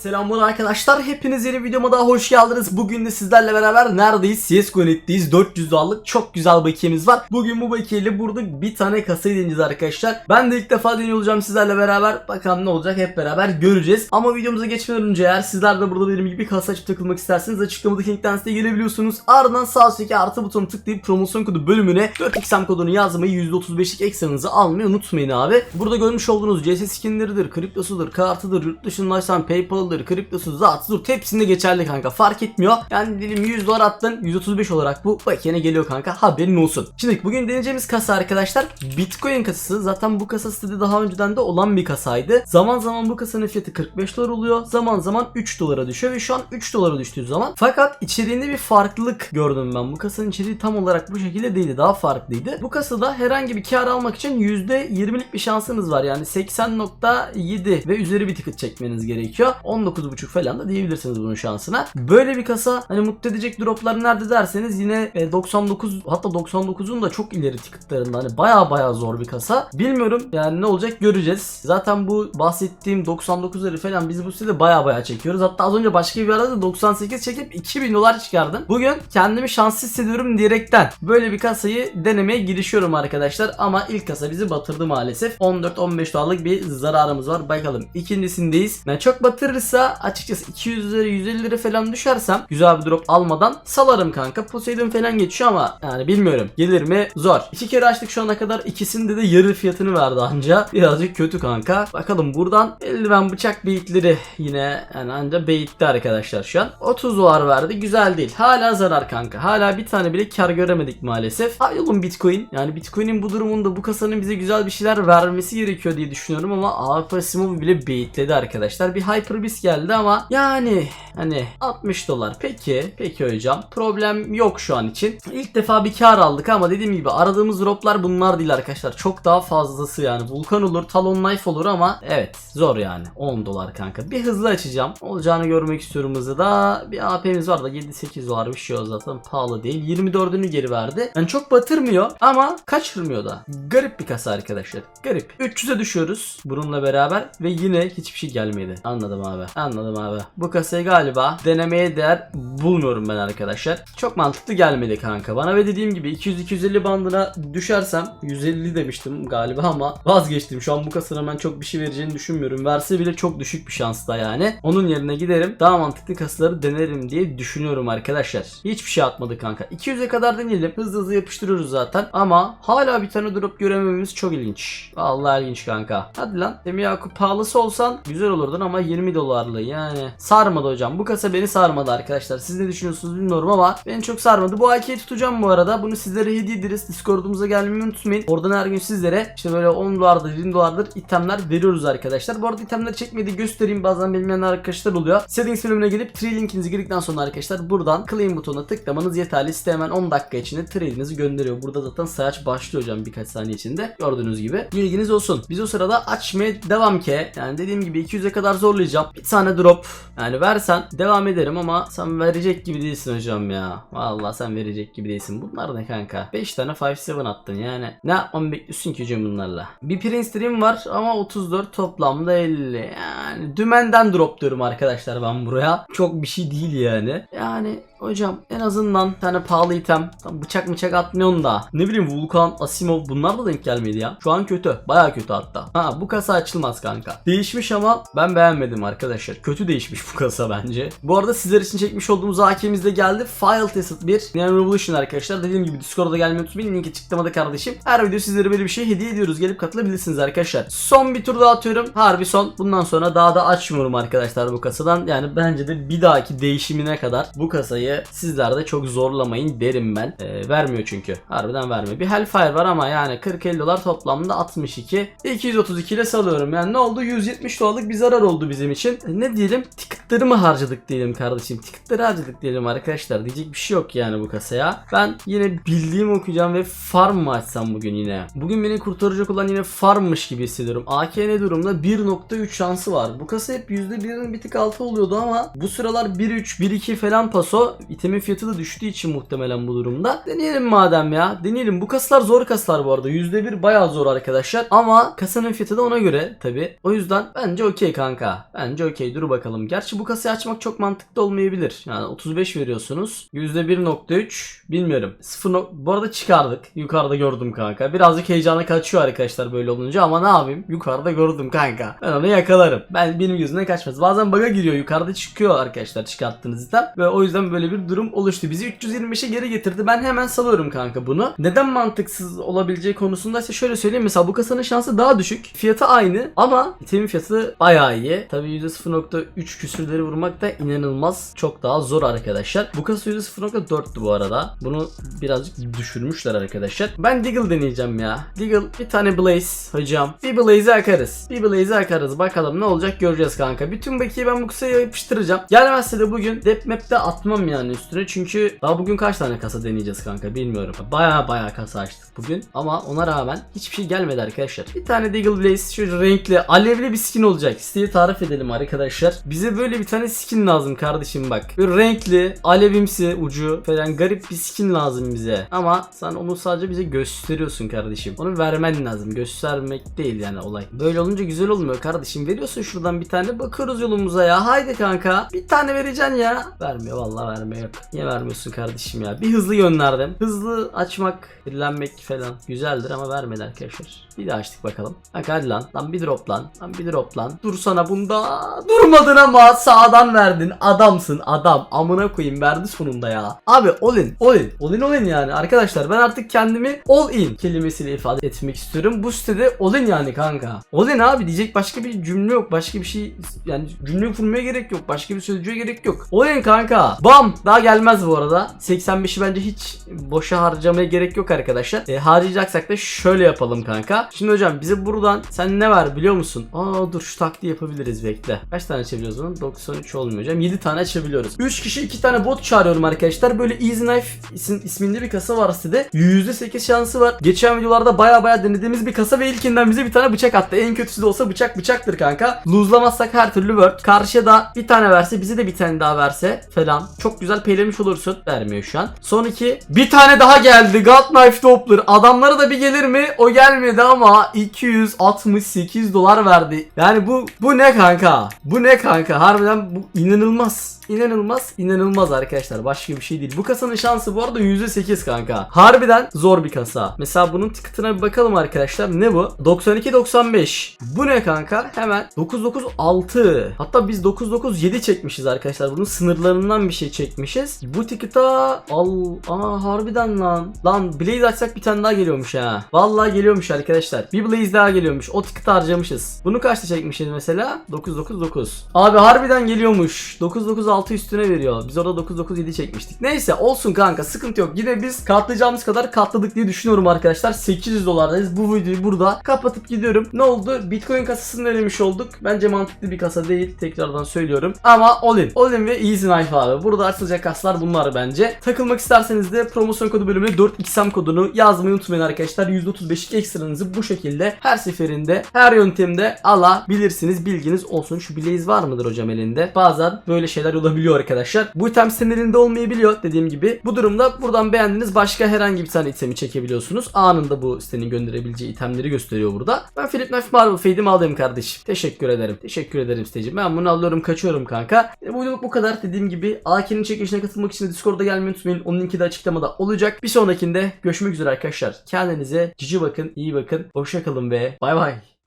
Selamlar arkadaşlar. Hepiniz yeni videoma daha hoş geldiniz. Bugün de sizlerle beraber neredeyiz? CSGO Net'teyiz. 400 dolarlık çok güzel bakiyemiz var. Bugün bu bakiyeyle burada bir tane kasayı deneyeceğiz arkadaşlar. Ben de ilk defa olacağım sizlerle beraber. Bakalım ne olacak hep beraber göreceğiz. Ama videomuza geçmeden önce eğer sizler de burada benim gibi kasa açıp takılmak isterseniz açıklamadaki linkten size gelebiliyorsunuz. Ardından sağ üstteki artı butonu tıklayıp promosyon kodu bölümüne 4xm kodunu yazmayı %35'lik ekstranızı almayı unutmayın abi. Burada görmüş olduğunuz CS skinleridir, kriptosudur, kartıdır, yurt dışındaysan Paypal'dır, kriptosu, zatıdır hepsinde geçerli kanka fark etmiyor. Yani dilim 100 dolar attın 135 olarak bu bakiyene geliyor kanka haberin olsun. Şimdi bugün deneyeceğimiz kasa arkadaşlar Bitcoin kasası. Zaten bu kasa sitede daha önceden de olan bir kasaydı. Zaman zaman bu kasanın fiyatı 45 dolar oluyor. Zaman zaman 3 dolara düşüyor ve şu an 3 dolara düştüğü zaman. Fakat içeriğinde bir farklılık gördüm ben. Bu kasanın içeriği tam olarak bu şekilde değildi. Daha farklıydı. Bu kasada herhangi bir kar almak için %20'lik bir şansınız var. Yani 80.7 ve üzeri bir ticket çekmeniz gerekiyor. 19.5 falan da diyebilirsiniz bunun şansına. Böyle bir kasa hani mutlu edecek droplar nerede derseniz yine e, 99 hatta 99'un da çok ileri ticketlarında hani baya baya zor bir kasa. Bilmiyorum yani ne olacak göreceğiz. Zaten bu bahsettiğim 99'ları falan biz bu sitede baya baya çekiyoruz. Hatta az önce başka bir arada 98 çekip 2000 dolar çıkardım. Bugün kendimi şanslı hissediyorum diyerekten böyle bir kasayı denemeye girişiyorum arkadaşlar. Ama ilk kasa bizi batırdı maalesef. 14-15 dolarlık bir zararımız var. Bakalım ikincisindeyiz. Yani çok batırırsa açıkçası 200 lira 150 lira falan düşersem güzel bir drop almadan salarım kanka. Poseidon falan geçiyor ama yani bilmiyorum. Gelir mi? Zor. İki kere açtık şu ana kadar. ikisinde de yarı fiyatını verdi anca. Birazcık kötü kanka. Bakalım buradan eldiven bıçak beyitleri yine yani anca beyitti arkadaşlar şu an. 30 dolar verdi. Güzel değil. Hala zarar kanka. Hala bir tane bile kar göremedik maalesef. Hay oğlum Bitcoin. Yani Bitcoin'in bu durumunda bu kasanın bize güzel bir şeyler vermesi gerekiyor diye düşünüyorum ama Alpha Simov bile beyitledi arkadaşlar. Bir Geldi ama yani hani 60 dolar. Peki. Peki hocam. Problem yok şu an için. İlk defa bir kar aldık ama dediğim gibi aradığımız droplar bunlar değil arkadaşlar. Çok daha fazlası yani. Vulkan olur, Talon Knife olur ama evet zor yani. 10 dolar kanka. Bir hızlı açacağım. Olacağını görmek istiyorum hızlıda. Bir AP'miz var da 7-8 dolar bir şey o zaten pahalı değil. 24'ünü geri verdi. Yani çok batırmıyor ama kaçırmıyor da. Garip bir kasa arkadaşlar. Garip. 300'e düşüyoruz bununla beraber ve yine hiçbir şey gelmedi. Anladım abi. Anladım abi. Bu kasayı galiba denemeye değer bulmuyorum ben arkadaşlar. Çok mantıklı gelmedi kanka bana ve dediğim gibi 200-250 bandına düşersem 150 demiştim galiba ama vazgeçtim. Şu an bu kasanın ben çok bir şey vereceğini düşünmüyorum. Verse bile çok düşük bir şansta yani. Onun yerine giderim daha mantıklı kasaları denerim diye düşünüyorum arkadaşlar. Hiçbir şey atmadı kanka. 200'e kadar deneyelim. Hızlı hızlı yapıştırıyoruz zaten. Ama hala bir tane drop göremememiz çok ilginç. Vallahi ilginç kanka. Hadi lan. Demi Yakup pahalısı olsan güzel olurdun ama 20 dolarlı yani. Sarmadı hocam. Bu kasa beni sarmadı arkadaşlar. Siz ne düşünüyorsunuz bilmiyorum ama beni çok sarmadı. Bu AK'yi tutacağım bu arada. Bunu sizlere hediye ederiz. Discord'umuza gelmeyi unutmayın. Oradan her gün sizlere işte böyle 10 dolardır 20 dolardır itemler veriyoruz arkadaşlar. Bu arada itemleri çekmediği göstereyim. Bazen bilmeyen arkadaşlar oluyor. Settings bölümüne gelip tree linkinizi girdikten sonra arkadaşlar buradan claim butonuna tıklamanız yeterli. Site hemen 10 dakika içinde trade'inizi gönderiyor. Burada zaten sayaç başlıyor hocam birkaç saniye içinde. Gördüğünüz gibi. Bilginiz olsun. Biz o sırada açmaya devam ki. Yani dediğim gibi 200'e kadar zorlayacağım. Bir tane drop. Yani versen devam ederim ama sen verecek gibi değilsin hocam ya. Vallahi sen verecek gibi değilsin. Bunlar ne kanka? 5 tane 5-7 attın yani. Ne yapmamı bekliyorsun ki hocam bunlarla? Bir Prince Dream var ama 34 toplamda 50. Yani dümenden drop diyorum arkadaşlar ben buraya. Çok bir şey değil yani. Yani hocam en azından bir tane pahalı item. Tam bıçak bıçak atmıyorsun da. Ne bileyim Vulkan, Asimov bunlar da denk gelmedi ya. Şu an kötü. Baya kötü hatta. Ha bu kasa açılmaz kanka. Değişmiş ama ben beğenmedim arkadaşlar. Kötü değişmiş bu kasa bence. Bu arada sizler için çekmiş olduğumuz AK'miz de geldi. File Tested 1. Yani Revolution arkadaşlar. Dediğim gibi Discord'a gelmeyi unutmayın. Linki açıklamada kardeşim. Her video sizlere böyle bir şey hediye ediyoruz. Gelip katılabilirsiniz arkadaşlar. Son bir tur daha atıyorum. Harbi son. Bundan sonra daha da açmıyorum arkadaşlar bu kasadan. Yani bence de bir dahaki değişimine kadar bu kasayı sizler de çok zorlamayın derim ben. Ee, vermiyor çünkü. Harbiden vermiyor. Bir Hellfire var ama yani 40-50 dolar toplamda 62. 232 ile salıyorum. Yani ne oldu? 170 dolarlık bir zarar oldu bizim için. E, ne diyelim? Ticket ticketları mı harcadık diyelim kardeşim. Ticketları harcadık diyelim arkadaşlar. Diyecek bir şey yok yani bu kasaya. Ben yine bildiğimi okuyacağım ve farm mı açsam bugün yine. Bugün beni kurtaracak olan yine farmmış gibi hissediyorum. AK ne durumda? 1.3 şansı var. Bu kasa hep %1'in bir tık altı oluyordu ama bu sıralar 1.3, 1.2 falan paso. İtemin fiyatı da düştüğü için muhtemelen bu durumda. Deneyelim madem ya. Deneyelim. Bu kasalar zor kasalar bu arada. %1 bayağı zor arkadaşlar. Ama kasanın fiyatı da ona göre tabi. O yüzden bence okey kanka. Bence okey. Dur bakalım. Gerçi bu kasayı açmak çok mantıklı olmayabilir. Yani 35 veriyorsunuz. %1.3 bilmiyorum. 0. nok- Bu arada çıkardık. Yukarıda gördüm kanka. Birazcık heyecana kaçıyor arkadaşlar böyle olunca ama ne yapayım? Yukarıda gördüm kanka. Ben onu yakalarım. Ben benim gözümden kaçmaz. Bazen bug'a giriyor. Yukarıda çıkıyor arkadaşlar çıkarttığınız item. Ve o yüzden böyle bir durum oluştu. Bizi 325'e geri getirdi. Ben hemen salıyorum kanka bunu. Neden mantıksız olabileceği konusunda ise şöyle söyleyeyim. Mesela bu kasanın şansı daha düşük. Fiyatı aynı ama itemin fiyatı bayağı iyi. Tabii %0.3 küsürleri vurmak da inanılmaz çok daha zor arkadaşlar. Bu kasa %0.4'tü bu arada. Bunu birazcık düşürmüşler arkadaşlar. Ben Deagle deneyeceğim ya. Deagle bir tane Blaze hocam. Bir Blaze'i akarız. Bir Blaze'i akarız. Bakalım ne olacak göreceğiz kanka. Bütün bakiyi ben bu kasaya yapıştıracağım. Gelmezse de bugün Dep Map'te atmam yani üstüne. Çünkü daha bugün kaç tane kasa deneyeceğiz kanka bilmiyorum. Baya baya kasa açtık bugün. Ama ona rağmen hiçbir şey gelmedi arkadaşlar. Bir tane Deagle Blaze şu renkli alevli bir skin olacak. Siteyi tarif edelim arkadaşlar. Bize böyle bir tane skin lazım kardeşim bak. Böyle renkli, alevimsi ucu falan garip bir skin lazım bize. Ama sen onu sadece bize gösteriyorsun kardeşim. Onu vermen lazım. Göstermek değil yani olay. Böyle olunca güzel olmuyor kardeşim. Veriyorsun şuradan bir tane bakıyoruz yolumuza ya. Haydi kanka. Bir tane vereceksin ya. Vermiyor vallahi vermiyor yok. Niye vermiyorsun kardeşim ya? Bir hızlı gönderdim. Hızlı açmak, birlenmek falan güzeldir ama vermedi arkadaşlar. Bir daha açtık bakalım. Bak hadi lan. Lan bir drop lan. Lan bir drop lan. Dursana bunda. Durmadın ama sağdan verdin. Adamsın adam. Amına koyayım verdi sonunda ya. Abi all in. All in. All in all in yani. Arkadaşlar ben artık kendimi all in kelimesiyle ifade etmek istiyorum. Bu sitede all in yani kanka. All in abi diyecek başka bir cümle yok. Başka bir şey yani cümle kurmaya gerek yok. Başka bir sözcüğe gerek yok. All in kanka. Bam. Daha gelmez bu arada. 85'i bence hiç boşa harcamaya gerek yok arkadaşlar. E, harcayacaksak da şöyle yapalım kanka. Şimdi hocam bize buradan sen ne var biliyor musun? Aa dur şu taktiği yapabiliriz bekle. Kaç tane açabiliyoruz onu? 93 olmuyor hocam. 7 tane açabiliyoruz. 3 kişi 2 tane bot çağırıyorum arkadaşlar. Böyle Easy Knife isim, isminde bir kasa var sitede. %8 şansı var. Geçen videolarda baya baya denediğimiz bir kasa ve ilkinden bize bir tane bıçak attı. En kötüsü de olsa bıçak bıçaktır kanka. Luzlamazsak her türlü word. Karşıya da bir tane verse bize de bir tane daha verse falan. Çok güzel peylemiş olursun. Vermiyor şu an. Son iki. Bir tane daha geldi. God Knife Doppler. Adamlara da bir gelir mi? O gelmedi ama 268 dolar verdi. Yani bu bu ne kanka? Bu ne kanka? Harbiden bu inanılmaz. İnanılmaz, inanılmaz arkadaşlar. Başka bir şey değil. Bu kasanın şansı bu arada %8 kanka. Harbiden zor bir kasa. Mesela bunun ticket'ına bir bakalım arkadaşlar. Ne bu? 92-95. Bu ne kanka? Hemen 996. Hatta biz 997 çekmişiz arkadaşlar. Bunun sınırlarından bir şey çekmişiz. Bu ticket'a al... Aa harbiden lan. Lan Blaze açsak bir tane daha geliyormuş ha. Vallahi geliyormuş arkadaşlar. Bir Blaze daha geliyormuş. O ticket'ı harcamışız. Bunu kaçta çekmişiz mesela? 999. Abi harbiden geliyormuş. 996 üstüne veriyor. Biz orada 997 çekmiştik. Neyse olsun kanka sıkıntı yok. Yine biz katlayacağımız kadar katladık diye düşünüyorum arkadaşlar. 800 dolardayız. Bu videoyu burada kapatıp gidiyorum. Ne oldu? Bitcoin kasasını denemiş olduk. Bence mantıklı bir kasa değil. Tekrardan söylüyorum. Ama all in. All in ve easy knife abi. Burada açılacak kaslar bunlar bence. Takılmak isterseniz de promosyon kodu bölümüne 4xm kodunu yazmayı unutmayın arkadaşlar. %35'lik ekstranızı bu şekilde her seferinde her yöntemde alabilirsiniz. Bilginiz olsun. Şu Blaze var mıdır hocam elinde? Bazen böyle şeyler olabiliyor arkadaşlar. Bu item senin elinde olmayabiliyor dediğim gibi. Bu durumda buradan beğendiğiniz başka herhangi bir tane itemi çekebiliyorsunuz. Anında bu sitenin gönderebileceği itemleri gösteriyor burada. Ben Philip Knife Marvel Fade'imi aldım kardeşim. Teşekkür ederim. Teşekkür ederim siteciğim. Ben bunu alıyorum kaçıyorum kanka. E, bu bu kadar. Dediğim gibi AK'nin çekilişine katılmak için de Discord'da gelmeyi unutmayın. Onun linki de açıklamada olacak. Bir sonrakinde görüşmek üzere arkadaşlar. Kendinize cici bakın, iyi bakın. Hoşça kalın ve bay bay.